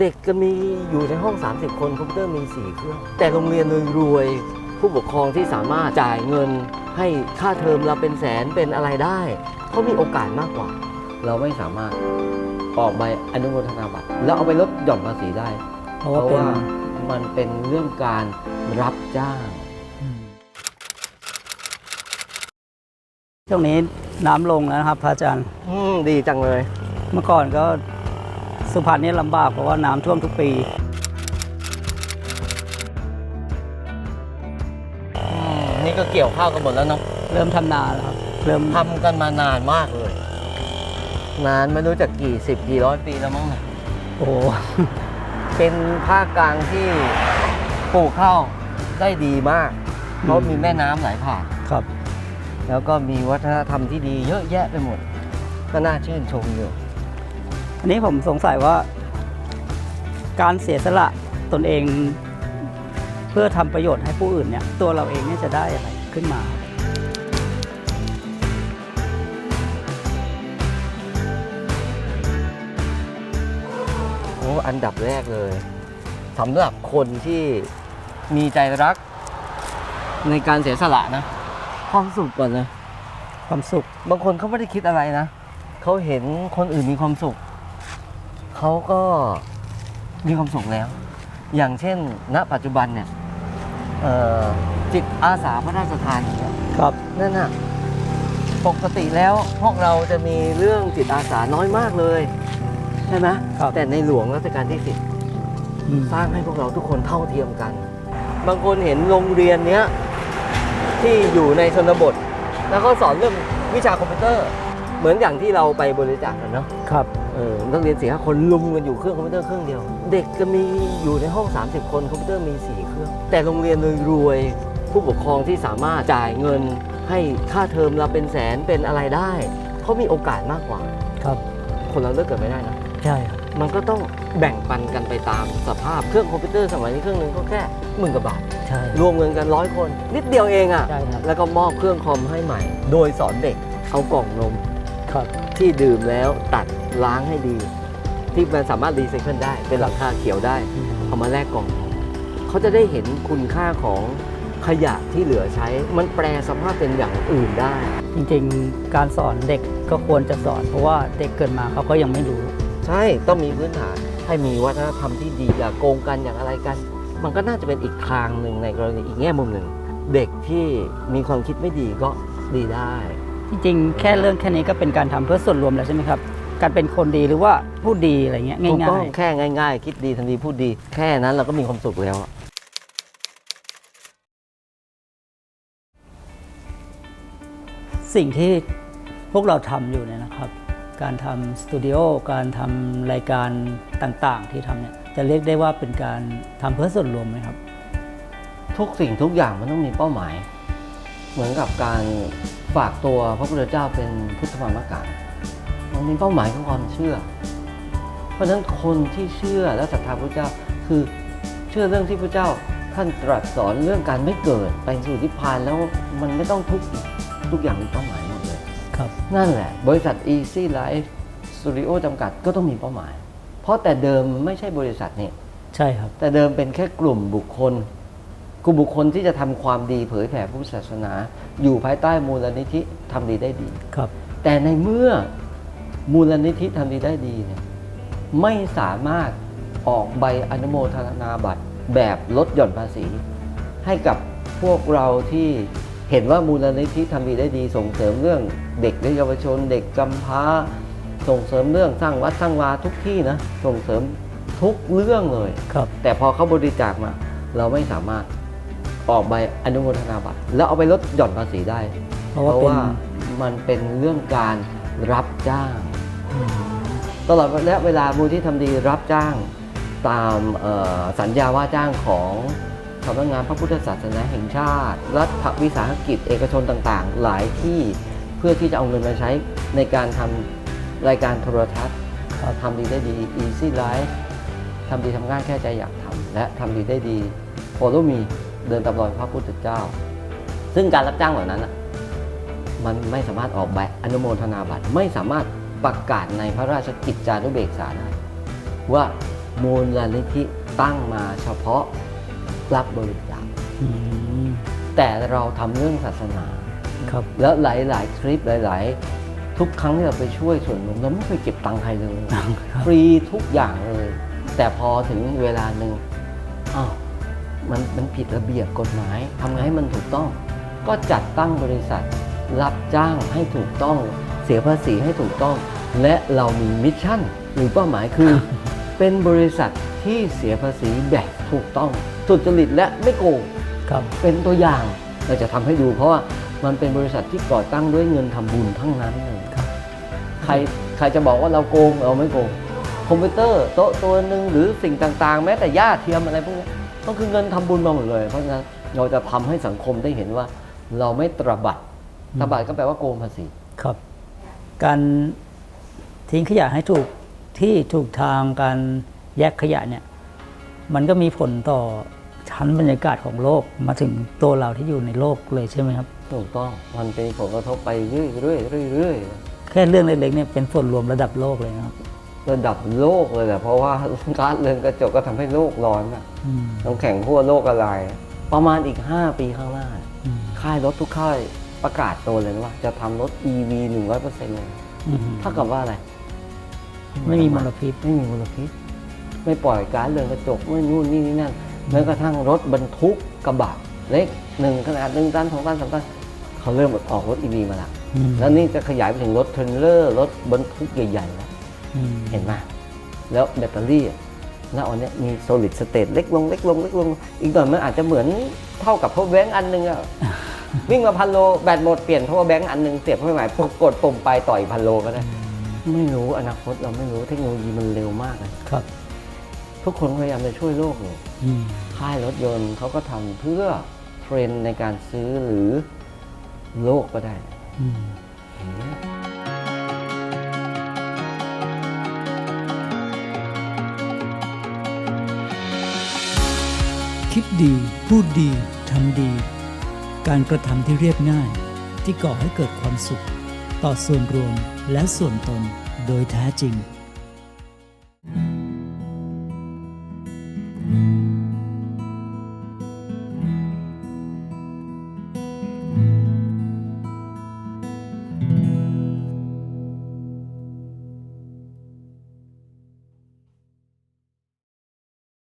เด็กก็มีอยู่ในห้อง 30 คนคอมพิวเตอร์มี 4 เครื่อง แต่โรงเรียนรวยๆผู้ปกครองที่สามารถจ่ายเงิน ให้ค่าเทอมเราเป็นแสนเป็นอะไรได้เขามีโอกาสมากกว่า เราไม่สามารถออกใบอนุโมทนาบัตรแล้วเอาไปลดหย่อนภาษีได้ เพเพราะราะว่าเป็นว่ามันเป็นเรื่องการรับจ้างอืมช่วงนี้น้ำลงแล้วนะครับพระอาจารย์ อืมดีจังเลย เมื่อก่อนก็ สุพรรณนี่ลำบากเพราะว่าน้ำท่วมทุกปีอืมนี่ก็เกี่ยวข้าวกันหมดแล้วเนาะเริ่มทำนาแล้วครับเริ่มทำกันมานานมากเลย นานไม่รู้จะกี่สิบกี่ร้อยปีแล้วมั้งเนี่ยโอ้โหเป็นภาคกลางที่ปลูกข้าวได้ดีมาก เพราะมีแม่น้ำไหลผ่านครับ แล้วก็มีวัฒนธรรมที่ดีเยอะแยะไปหมด ก็น่าชื่นชมอยู่ อันนี้ผมสงสัยว่า การเสียสละตนเอง เพื่อทำประโยชน์ให้ผู้อื่นเนี่ยตัวเราเองเนี่ยจะได้อะไรขึ้นมาโอ้อันดับแรกเลยสำหรับคนที่มีใจรักในการเสียสละนะความสุขก่อนนะความสุข บางคนเขาไม่ได้คิดอะไรนะเขาเห็นคนอื่นมีความสุข เขาก็มีความสุขแล้ว อย่างเช่น ณ ปัจจุบันเนี่ยเอ่อจิตอาสาพระราชทานอย่างเงี้ยครับนั่นน่ะปกติแล้วพวกเราจะมีเรื่องจิตอาสาน้อยมากเลย ใช่ไหมครับแต่ในหลวงรัชกาลที่สิบอืมสร้างให้พวกเราทุกคนเท่าเทียมกัน บางคนเห็นโรงเรียนเนี้ยที่อยู่ในชนบท แล้วก็สอนเรื่องวิชาคอมพิวเตอร์ เหมือนอย่างที่เราไปบริจาคกันเนาะครับเออนักเรียนสี่ห้าคนลุมกันอยู่เครื่องคอมพิวเตอร์เครื่องเดียว เด็กจะมีอยู่ในห้อง 30 คนคอมพิวเตอร์มี 4 เครื่อง แต่โรงเรียนรวยๆผู้ปกครองที่สามารถจ่ายเงินให้ค่าเทอมเราเป็นแสนเป็นอะไรได้เขามีโอกาสมากกว่า ครับ คนเราเลือกเกิดไม่ได้นะ ใช่ครับ มันก็ต้องแบ่งปันกันไปตามสภาพเครื่องคอมพิวเตอร์สมัยนี้เครื่องหนึงก็แค่หมื่นกว่าบาท ใช่ รวมเงินกันร้อยคน นิดเดียวเองอะ่ะ ใช่ครับ แล้วก็มอบเครื่องคอมให้ใหม่ โดยสอนเด็กเอากล่องนมครับ ที่ดื่มแล้วตัดล้างให้ดี ที่มันสามารถรีไซเคิลได้เป็นหลังคาเขียวได้เอามาแลกกล่อง เขาจะได้เห็นคุณค่าของขยะที่เหลือใช้ มันแปลสภาพเป็นอย่างอื่นได้ จริงๆ การสอนเด็กก็ควรจะสอน เพราะว่าเด็กเกิดมาเขาก็ยังไม่รู้ ใช่ต้องมีพื้นฐานให้มีวัฒนธรรมที่ดีอย่าโกงกันอย่างอะไรกัน มันก็น่าจะเป็นอีกทางหนึ่งในกรณีอีกแง่มุมหนึ่ง เด็กที่มีความคิดไม่ดีก็ดีได้ จริงๆแค่เรื่องแค่นี้ก็เป็นการทำเพื่อส่วนรวมแล้วใช่ไหมครับ การเป็นคนดีหรือว่าผู้ดีอะไรเงี้ยถูกต้ง่าองยแค่ง่าย ๆ คิดดีทันทีพูดดี แค่นั้นเราก็มีความสุขแล้วอะๆสิ่งที่พวกเราทำอยู่เนี่ยนะครับ การทำสตูดิโอ การทำรายการต่างๆ ที่ทำเนี่ย จะเรียกได้ว่าเป็นการทำเพื่อส่วนรวมไหมครับ ทุกสิ่งทุกอย่างมันต้องมีเป้าหมาย เหมือนกับการฝากตัวพระพุทธเจ้าเป็นพุทธมามกะมันมีเป้าหมายของความเชื่อ เพราะฉะนั้นคนที่เชื่อและศรัทธาพระเจ้าคือเชื่อเรื่องที่พระเจ้าท่านตรัสสอนเรื่องการไม่เกิดไปสู่นิพพานแล้วมันไม่ต้องทุกข์อีกทุกอย่างมีเป้าหมายหมดเลยครับ นั่นแหละ บริษัท Easy Life Studio จำกัดก็ต้องมีเป้าหมาย เพราะแต่เดิมไม่ใช่บริษัทนี่ใช่ครับ แต่เดิมเป็นแค่กลุ่มบุคคล กลุ่มบุคคลที่จะทำความดีเผยแผ่พุทธศาสนา อยู่ภายใต้มูลนิธิทำดีได้ดีครับ แต่ในเมื่อมูลนิธิทำดีได้ดีเนี่ยไม่สามารถออกใบอนุโมทนาบัตรแบบลดหย่อนภาษี ให้กับพวกเราที่เห็นว่ามูลนิธิทำดีได้ดีส่งเสริมเรื่องเด็กและเยาวชน เด็กกำพร้า ส่งเสริมเรื่องสร้างวัดสร้างวาทุกที่นะส่งเสริมทุกเรื่องเลยครับแต่พอเขาบริจาคมา เราไม่สามารถ ออกใบอนุโมทนาบัตร แล้วเอาไปลดหย่อนภาษีได้ เพเพราะว่าราะเป็น ว่ามันเป็นเรื่องการรับจ้าง ตลอดระยะเวลามูลที่ทำดีรับจ้างตามเอ่อสัญญาว่าจ้างของสำนักงานพระพุทธศาสนาแห่งชาติ รัฐวิสาหกิจเอกชนต่างๆ หลายที่เพื่อที่จะเอาเงินมาใช้ในการทำรายการโทรทัศน์ครับทำดีได้ดี Easy Life ทำดีทำงานแค่ใจอยากทำและทำดีได้ดี Follow Me เดินตามรอยพระพุทธเจ้า ซึ่งการรับจ้างเหล่านั้นน่ะมันไม่สามารถออกแบบอนุโมทนาบัตรไม่สามารถประกาศในพระราชกิจจานุเบกษาได้ว่ามูลนิธิตั้งมาเฉพาะรับบริจาคอืมแต่เราทำเรื่องศาสนาครับแล้วหลาย ๆ คลิปหลาย ๆ ทุกครั้งที่เราไปช่วยส่วนรวมเราไม่เคยเก็บตังค์ใครเลยฟรีทุกอย่างเลย แต่พอถึงเวลาหนึ่งอ้าว มันมันผิดระเบียบกฎหมายทำไงให้มันถูกต้อง ก็จัดตั้งบริษัท รับจ้างให้ถูกต้อง เสียภาษีให้ถูกต้อง และเรามีมิชชั่นหรือเป้าหมายคือ เป็นบริษัทที่เสียภาษีแบบถูกต้องสุจริตและไม่โกงครับเป็นตัวอย่างเราจะทำให้ดูเพราะว่ามันเป็นบริษัทที่ก่อตั้งด้วยเงินทำบุญทั้งนั้นเลยครับใครใครจะบอกว่าเราโกงเราไม่โกงคอมพิวเตอร์โต๊ะตัวหนึ่งหรือสิ่งต่างๆ แม้แต่หญ้าเทียมอะไรพวกนี้ ต้องคือเงินทำบุญมาหมดเลย เพราะฉะนั้นเราจะทำให้สังคมได้เห็นว่า เราไม่ตระบัดตระบัดก็แปลว่าโกงภาษีครับ การทิ้งขยะให้ถูกที่ถูกทางการแยกขยะเนี่ยมันก็มีผลต่อชั้นบรรยากาศของโลกมาถึงตัวเราที่อยู่ในโลกเลยใช่ไหมครับถูกต้องมันเป็นผลกระทบไปเรื่อยๆเรื่อยแค่เรื่องเล็กๆเนี่ยเป็นส่วนรวมระดับโลกเลยนะครับๆ ระดับโลกเลยแหละเพราะว่าก๊าซเรือนกระจกก็ทำให้โลกร้อนอะอืมน้ำแข็งขั้วโลกละลายประมาณอีก 5 ปีข้างหน้า อืมค่ายรถทุกค่ายประกาศตัวเลยนะว่า จะทำรถ EV 100%เลยอืมเท่ากับว่าอะไร ไม่มีมลพิษ ไม่มีมลพิษ ไม่ปล่อยก๊าซเรือนกระจก ไม่นู่นนี่นี่นั่นแม้กระทั่งรถบรรทุกกระบะเล็กหนึ่งขนาดหนึ่งตันสองตันสามตันเขาเริ่มออกรถ EV มาละ อืม แล้วนี่จะขยายไปถึงรถเทรลเลอร์ รถบรรทุกใหญ่ๆแล้วอืม เห็นไหมแล้วแบตเตอรี่อะณวันเนี้ยมี solid state เล็กลงเล็กลงเล็กลง อีกหน่อยมันอาจจะเหมือนเท่ากับ power bank อันหนึงอะวิ่งมาพันโลแบตหมดเปลี่ยน power bank อันหนึงเสียบเข้าไปใหม่ปุ๊บกดปุ่มไปต่อยพันโลก็ได้ไม่รู้อนาคตเราไม่รู้เทคโนโลยีมันเร็วมากเลยครับ ทุกคนพยายามจะช่วยโลกอยู่อืมค่ายรถยนต์เขาก็ทำเพื่อเทรนด์ในการซื้อหรือโลกก็ได้อืมเห็นไหม คิดดี พูดดี ทำดี การกระทำที่เรียบง่าย ที่ก่อให้เกิดความสุข ต่อส่วนรวมและส่วนตนโดยแท้จริง